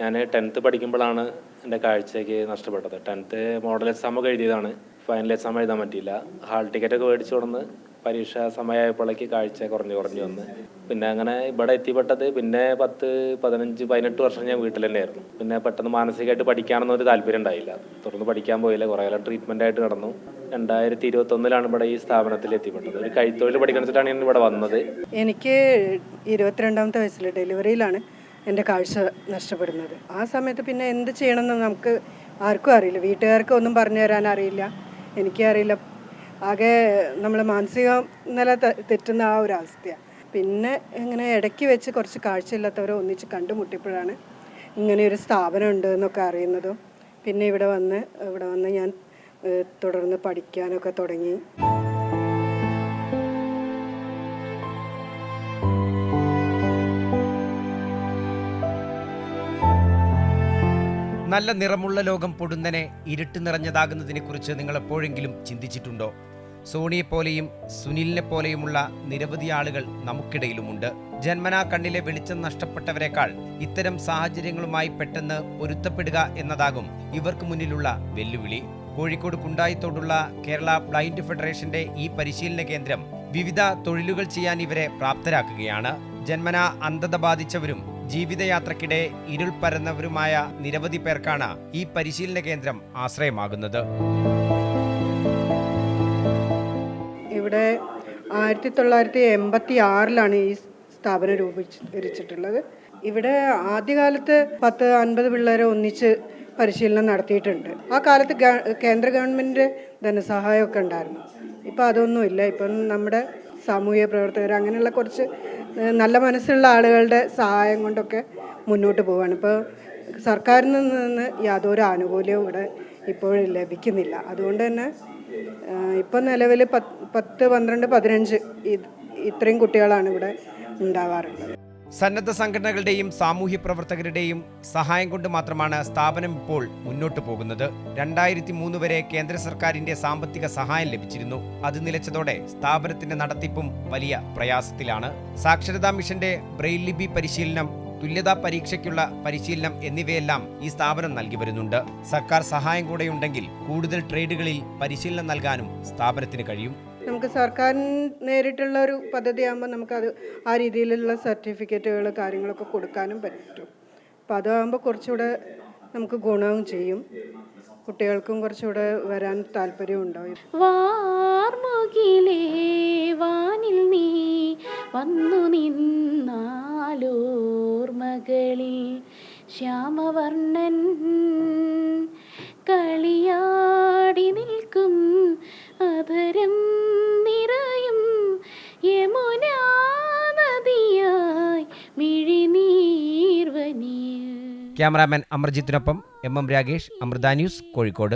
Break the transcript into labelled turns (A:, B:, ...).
A: ഞാൻ ടെൻത്ത് പഠിക്കുമ്പോഴാണ് എന്റെ കാഴ്ചയ്ക്ക് നഷ്ടപ്പെട്ടത്. ടെൻത്ത് മോഡൽ എക്സാം ഒക്കെ എഴുതിയതാണ്. ഫൈനൽ എക്സാം എഴുതാൻ പറ്റിയില്ല. ഹാൾ ടിക്കറ്റ് ഒക്കെ മേടിച്ചു കൊടുന്ന് പരീക്ഷ സമയമായപ്പോഴേക്ക് കാഴ്ച കുറഞ്ഞു കുറഞ്ഞു വന്ന്. പിന്നെ അങ്ങനെ ഇവിടെ എത്തിപ്പെട്ടത് പിന്നെ പത്ത് പതിനഞ്ച് പതിനെട്ട് വർഷം ഞാൻ വീട്ടിൽ തന്നെയായിരുന്നു. പിന്നെ പെട്ടെന്ന് മാനസികമായിട്ട് പഠിക്കാനൊന്നും ഒരു താല്പര്യം ഉണ്ടായില്ല. തുടർന്ന് പഠിക്കാൻ പോയില്ല. കുറേ കാലം ട്രീറ്റ്മെന്റ് ആയിട്ട് നടന്നു. രണ്ടായിരത്തി ഇരുപത്തൊന്നിലാണ് ഇവിടെ ഈ സ്ഥാപനത്തിൽ എത്തിപ്പെട്ടത്. ഒരു കൈത്തൊഴിൽ പഠിക്കാൻ വെച്ചിട്ടാണ് ഞാൻ ഇവിടെ വന്നത്.
B: എനിക്ക് ഇരുപത്തിരണ്ടാമത്തെ വയസ്സിൽ ഡെലിവറിയിലാണ് എന്റെ കാഴ്ച നഷ്ടപ്പെടുന്നത്. ആ സമയത്ത് പിന്നെ എന്ത് ചെയ്യണമെന്ന് നമുക്ക് ആർക്കും അറിയില്ല. വീട്ടുകാർക്ക് ഒന്നും പറഞ്ഞു തരാൻ അറിയില്ല. എനിക്കും അറിയില്ല. ആകെ നമ്മൾ മാനസിക നില തെറ്റുന്ന ആ ഒരു അവസ്ഥയാണ് പിന്നെ ഇങ്ങനെ ഇടയ്ക്ക് വെച്ച് കുറച്ച് കാഴ്ചയില്ലാത്തവരെ ഒന്നിച്ച് കണ്ടുമുട്ടിയപ്പോഴാണ് ഇങ്ങനെ ഒരു സ്ഥാപനം ഉണ്ട് എന്നൊക്കെ അറിയുന്നതും. പിന്നെ ഇവിടെ വന്ന് ഇവിടെ വന്ന് ഞാൻ തുടർന്ന് പഠിക്കാനൊക്കെ തുടങ്ങി.
C: നല്ല നിറമുള്ള ലോകം പൊടുന്നനെ ഇരുട്ട് നിറഞ്ഞതാകുന്നതിനെക്കുറിച്ച് നിങ്ങൾ എപ്പോഴെങ്കിലും ചിന്തിച്ചിട്ടുണ്ടോ? സോണിയെ പോലെയും സുനിലിനെ പോലെയുമുള്ള നിരവധി ആളുകൾ നമുക്കിടയിലുമുണ്ട്. ജന്മനാ കണ്ണിലെ വെളിച്ചം നഷ്ടപ്പെട്ടവരെക്കാൾ ഇത്തരം സാഹചര്യങ്ങളുമായി പെട്ടെന്ന് പൊരുത്തപ്പെടുക എന്നതാകും ഇവർക്ക് മുന്നിലുള്ള വെല്ലുവിളി. കോഴിക്കോട് കുണ്ടായിത്തോടുള്ള കേരള ബ്ലൈൻഡ് ഫെഡറേഷന്റെ ഈ പരിശീലന കേന്ദ്രം വിവിധ തൊഴിലുകൾ ചെയ്യാൻ ഇവരെ പ്രാപ്തരാക്കുകയാണ്. ജന്മനാ അന്ധത ബാധിച്ചവരും ജീവിതയാത്രക്കിടെ ഇരുൾ പരന്നവരുമായ നിരവധി പേർക്കാണ് ഈ പരിശീലന കേന്ദ്രം ആശ്രയമാകുന്നത്.
B: ഇവിടെ ആയിരത്തി തൊള്ളായിരത്തി എൺപത്തി ആറിലാണ് ഈ സ്ഥാപനം രൂപീകരിച്ചിട്ടുള്ളത്. ഇവിടെ ആദ്യകാലത്ത് പത്ത് അൻപത് പിള്ളേരെ ഒന്നിച്ച് പരിശീലനം നടത്തിയിട്ടുണ്ട്. ആ കാലത്ത് കേന്ദ്ര ഗവൺമെന്റ് ധനസഹായമൊക്കെ ഉണ്ടായിരുന്നു. ഇപ്പം അതൊന്നുമില്ല. ഇപ്പം നമ്മുടെ സാമൂഹ്യ പ്രവർത്തകർ അങ്ങനെയുള്ള കുറച്ച് നല്ല മനസ്സുള്ള ആളുകളുടെ സഹായം കൊണ്ടൊക്കെ മുന്നോട്ട് പോവുകയാണ് ഇപ്പോൾ സർക്കാരിൽ നിന്ന് യാതൊരു ആനുകൂല്യവും ഇവിടെ ഇപ്പോഴും ലഭിക്കുന്നില്ല. അതുകൊണ്ട് തന്നെ ഇപ്പം നിലവിൽ പത്ത് പന്ത്രണ്ട് പതിനഞ്ച് ഇത്രയും കുട്ടികളാണ് ഇവിടെ ഉണ്ടാവാറുള്ളത്.
C: സന്നദ്ധ സംഘടനകളുടെയും സാമൂഹ്യ പ്രവർത്തകരുടെയും സഹായം കൊണ്ട് മാത്രമാണ് സ്ഥാപനം ഇപ്പോൾ മുന്നോട്ടു പോകുന്നത്. രണ്ടായിരത്തി മൂന്ന് വരെ കേന്ദ്ര സർക്കാരിന്റെ സാമ്പത്തിക സഹായം ലഭിച്ചിരുന്നു. അത് നിലച്ചതോടെ സ്ഥാപനത്തിന്റെ നടത്തിപ്പും വലിയ പ്രയാസത്തിലാണ്. സാക്ഷരതാ മിഷന്റെ ബ്രെയിൽ ലിപി പരിശീലനം തുല്യതാ പരീക്ഷയ്ക്കുള്ള പരിശീലനം എന്നിവയെല്ലാം ഈ സ്ഥാപനം നൽകി വരുന്നുണ്ട്. സർക്കാർ സഹായം കൂടെയുണ്ടെങ്കിൽ കൂടുതൽ ട്രേഡുകളിൽ പരിശീലനം നൽകാനും സ്ഥാപനത്തിന് കഴിയും.
B: നമുക്ക് സർക്കാർ നേരിട്ടുള്ള ഒരു പദ്ധതി ആകുമ്പോൾ നമുക്കത് ആ രീതിയിലുള്ള സർട്ടിഫിക്കറ്റുകൾ കാര്യങ്ങളൊക്കെ കൊടുക്കാനും പറ്റും. അപ്പോൾ അതാകുമ്പോൾ കുറച്ചുകൂടെ നമുക്ക് ഗുണവും ചെയ്യും. കുട്ടികൾക്കും കുറച്ചുകൂടെ വരാൻ താല്പര്യം ഉണ്ടാവും.
D: വാനിൽ നീ വന്നു നിന്നാലോർമകളിൽ. ശ്യാമവർണൻ കളിയാടി നിൽക്കും അധരം
C: cameraman അമർജിത്തിനൊപ്പം M M Ragesh Amrita news Kozhikode.